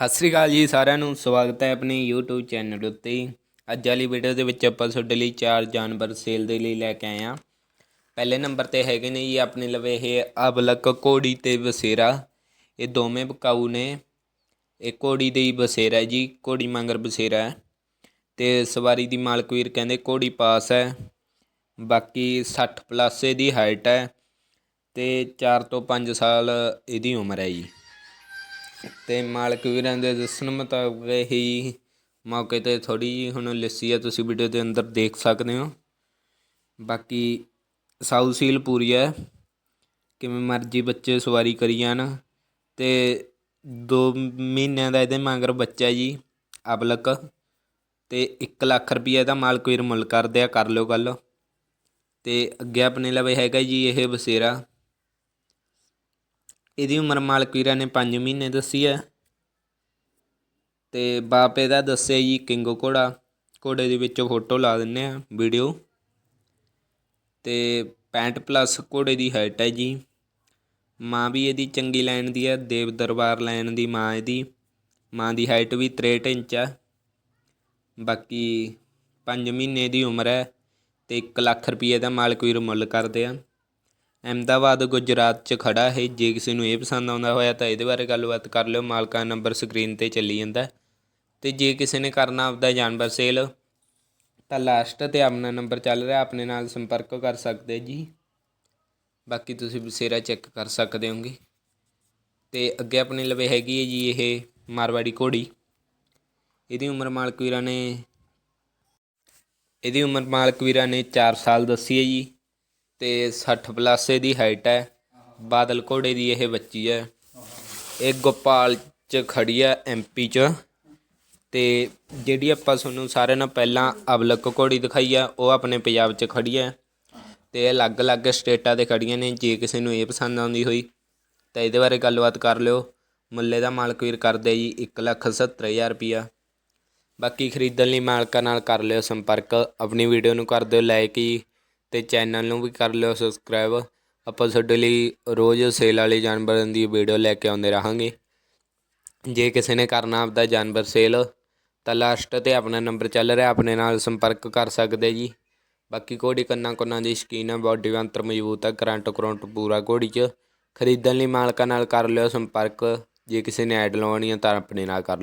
ਸਤਿ ਸ੍ਰੀ ਅਕਾਲ ਜੀ ਸਾਰਿਆਂ ਨੂੰ, ਸਵਾਗਤ ਹੈ ਆਪਣੇ YouTube ਚੈਨਲ ਉੱਤੇ। ਅੱਜ ਵਾਲੀ ਵੀਡੀਓ ਦੇ ਵਿੱਚ ਆਪਾਂ ਤੁਹਾਡੇ ਲਈ ਚਾਰ ਜਾਨਵਰ ਸੇਲ ਦੇ ਲਈ ਲੈ ਕੇ ਆਏ ਹਾਂ। ਪਹਿਲੇ ਨੰਬਰ ਤੇ ਹੈਗੇ ਨੇ ਜੀ, ਆਪਣੇ ਲਵੇ ਇਹ ਅਬਲਕ, ਘੋੜੀ ਤੇ ਬਸੇਰਾ। ਇਹ ਦੋਵੇਂ ਬਕਾਊ ਨੇ। ਇਹ ਘੋੜੀ ਦੇ ਹੀ ਬਸੇਰਾ ਜੀ, ਘੋੜੀ ਮੰਗਰ ਬਸੇਰਾ ਹੈ। ਤੇ ਸਵਾਰੀ ਦੀ ਮਾਲਕ ਵੀਰ ਕਹਿੰਦੇ ਘੋੜੀ ਪਾਸ ਹੈ। ਬਾਕੀ 60 ਪਲੱਸ ਇਹਦੀ ਹਾਈਟ ਹੈ। ਤੇ 4 ਤੋਂ 5 ਸਾਲ ਇਹਦੀ ਉਮਰ ਹੈ ਜੀ। ਤੇ ਮਾਲਕ ਵੀਰਾਂ ਦੇ ਦੱਸਣ ਮੁਤਾਬਕ ਹੀ ਮੌਕੇ ਤੇ ਥੋੜੀ ਜੀ ਹੁਣ ਲੱਸੀ ਆ, ਤੁਸੀਂ ਵੀਡੀਓ ਦੇ ਅੰਦਰ ਦੇਖ ਸਕਦੇ ਹੋ। ਬਾਕੀ ਸਾਊ ਸੀਲ ਪੂਰੀ ਹੈ ਕਿਵੇਂ ਮਰਜ਼ੀ ਬੱਚੇ ਸਵਾਰੀ ਕਰੀ ਜਾਣ। ਤੇ 2 ਮਹੀਨਿਆਂ ਦਾ ਇਹਦੇ ਮਗਰ ਬੱਚਾ ਜੀ, ਅਬਲਕ, ਤੇ 1 ਲੱਖ ਰੁਪਏ ਦਾ ਮਾਲਕ ਵੀਰ ਮੁੱਲ ਕਰਦੇ ਆ ਕਰ ਲਿਓ ਗੱਲ। ਤੇ ਅੱਗੇ ਆਪਣੇ ਲਵੇ ਹੈਗਾ ਜੀ ਇਹ ਬਸੇਰਾ। ਇਹਦੀ ਉਮਰ ਮਾਲਕ ਵੀਰਾਂ ਨੇ 5 ਮਹੀਨੇ ਦੱਸੀ ਹੈ। ਤੇ ਬਾਪ ਇਹਦਾ ਦੱਸਿਆ ਜੀ, ਕਿੰਗੋ ਘੋੜਾ, ਘੋੜੇ ਦੇ ਵਿੱਚ ਫੋਟੋ ਲਾ ਦਿੰਨੇ ਆ ਵੀਡੀਓ। ਤੇ 65 ਪਲੱਸ ਘੋੜੇ ਦੀ ਹਾਈਟ ਹੈ ਜੀ। ਮਾਂ ਵੀ ਇਹਦੀ ਚੰਗੀ ਲਾਈਨ ਦੀ ਹੈ, ਦੇਵ ਦਰਬਾਰ ਲਾਈਨ ਦੀ ਮਾਂ ਇਹਦੀ। ਮਾਂ ਦੀ ਹਾਈਟ ਵੀ 63 ਇੰਚ ਹੈ। ਬਾਕੀ 5 ਮਹੀਨੇ ਦੀ ਉਮਰ ਹੈ ਤੇ 1 ਲੱਖ ਰੁਪਏ ਦਾ ਮਾਲਕ ਵੀਰ ਮੁੱਲ ਕਰਦੇ ਆ। ਅਹਿਮਦਾਬਾਦ, ਗੁਜਰਾਤ 'ਚ ਖੜ੍ਹਾ ਹੈ ਜੇ ਕਿਸੇ ਨੂੰ ਇਹ ਪਸੰਦ ਆਉਂਦਾ ਹੋਇਆ ਤਾਂ ਇਹਦੇ ਬਾਰੇ ਗੱਲਬਾਤ ਕਰ ਲਿਓ। ਮਾਲਕਾਂ ਨੰਬਰ ਸਕਰੀਨ ਤੇ ਚੱਲੀ ਜਾਂਦਾ। ਤੇ ਜੇ ਕਿਸੇ ਨੇ ਕਰਨਾ ਆਪਦਾ ਜਾਨਵਰ ਸੇਲ, ਤਾਂ ਲਾਸਟ ਤੇ ਆਪਣਾ ਨੰਬਰ ਚੱਲ ਰਿਹਾ। ਆਪਣੇ ਨਾਲ ਸੰਪਰਕ ਕਰ ਸਕਦੇ ਜੀ। ਬਾਕੀ ਤੁਸੀਂ ਬਸੇਰਾ ਚੈੱਕ ਕਰ ਸਕਦੇ ਹੋਗੇ। ਤੇ ਅੱਗੇ ਆਪਣੇ ਲਵੇ ਹੈਗੀ ਹੈ ਜੀ ਇਹ ਮਾਰਵਾੜੀ ਘੋੜੀ। ਇਹਦੀ ਉਮਰ ਮਾਲਕ ਵੀਰਾਂ ਨੇ, ਇਹਦੀ ਉਮਰ ਮਾਲਕ ਵੀਰਾਂ ਨੇ 4 ਸਾਲ ਦੱਸੀ ਹੈ ਜੀ। ਤੇ 60 ਪਲੱਸ ਇਹਦੀ ਹਾਈਟ ਹੈ। ਬਾਦਲ ਘੋੜੇ ਦੀ ਇਹ ਬੱਚੀ ਹੈ। ਇਹ ਗੋਪਾਲ ਚ ਖੜੀ ਹੈ ਐਮਪੀ ਚ। ਤੇ ਜਿਹੜੀ ਆਪਾਂ ਤੁਹਾਨੂੰ ਸਾਰਿਆਂ ਨਾਲ ਪਹਿਲਾਂ ਅਬਲਕ ਘੋੜੀ ਦਿਖਾਈ ਆ ਉਹ ਆਪਣੇ ਪੰਜਾਬ ਚ ਖੜੀ ਹੈ। ਤੇ ਅਲੱਗ-ਅਲੱਗ ਸਟੇਟਾਂ ਤੇ ਖੜੀਆਂ ਨੇ, ਜੇ ਕਿਸੇ ਨੂੰ ਇਹ ਪਸੰਦ ਆਉਂਦੀ ਹੋਈ, ਤਾਂ ਇਹਦੇ ਬਾਰੇ ਗੱਲਬਾਤ ਕਰ ਲਿਓ। ਮੁੱਲੇ ਦਾ ਮਾਲਕ ਵੀਰ ਕਰਦੇ ਜੀ 170000 ਰੁਪਿਆ ਬਾਕੀ ਖਰੀਦਣ ਲਈ ਮਾਲਕਾਂ ਨਾਲ ਕਰ ਲਿਓ ਸੰਪਰਕ। ਆਪਣੀ ਵੀਡੀਓ ਨੂੰ ਕਰ ਦਿਓ ਲਾਈਕ ਜੀ। ਅਤੇ ਚੈਨਲ ਨੂੰ ਵੀ ਕਰ ਲਿਓ ਸਬਸਕ੍ਰਾਈਬ ਆਪਾਂ ਤੁਹਾਡੇ ਲਈ ਰੋਜ਼ ਸੇਲ ਵਾਲੇ ਜਾਨਵਰਾਂ ਦੀ ਵੀਡੀਓ ਲੈ ਕੇ ਆਉਂਦੇ ਰਹਾਂਗੇ। ਜੇ ਕਿਸੇ ਨੇ ਕਰਨਾ ਆਪਦਾ ਜਾਨਵਰ ਸੇਲ ਤਾਂ ਲਾਸਟ ਤੇ ਆਪਣਾ ਨੰਬਰ ਚੱਲ ਰਿਹਾ, ਆਪਣੇ ਨਾਲ ਸੰਪਰਕ ਕਰ ਸਕਦੇ ਜੀ। ਬਾਕੀ ਘੋੜੀ ਕੰਨਾਂ ਕੁੰਨਾਂ ਦੀ ਸ਼ਕੀਨ ਹੈ ਬਾਡੀ ਵੰਤਰ ਮਜ਼ਬੂਤ ਹੈ ਕਰੰਟ ਕਰੰਟ ਪੂਰਾ ਘੋੜੀ 'ਚ। ਖਰੀਦਣ ਲਈ ਮਾਲਕਾਂ ਨਾਲ ਕਰ ਲਿਓ ਸੰਪਰਕ, ਜੇ ਕਿਸੇ ਨੇ ਐਡ ਲਵਾਉਣੀ ਹੈ ਤਾਂ ਆਪਣੇ ਨਾਲ ਕਰ ਲਿਓ।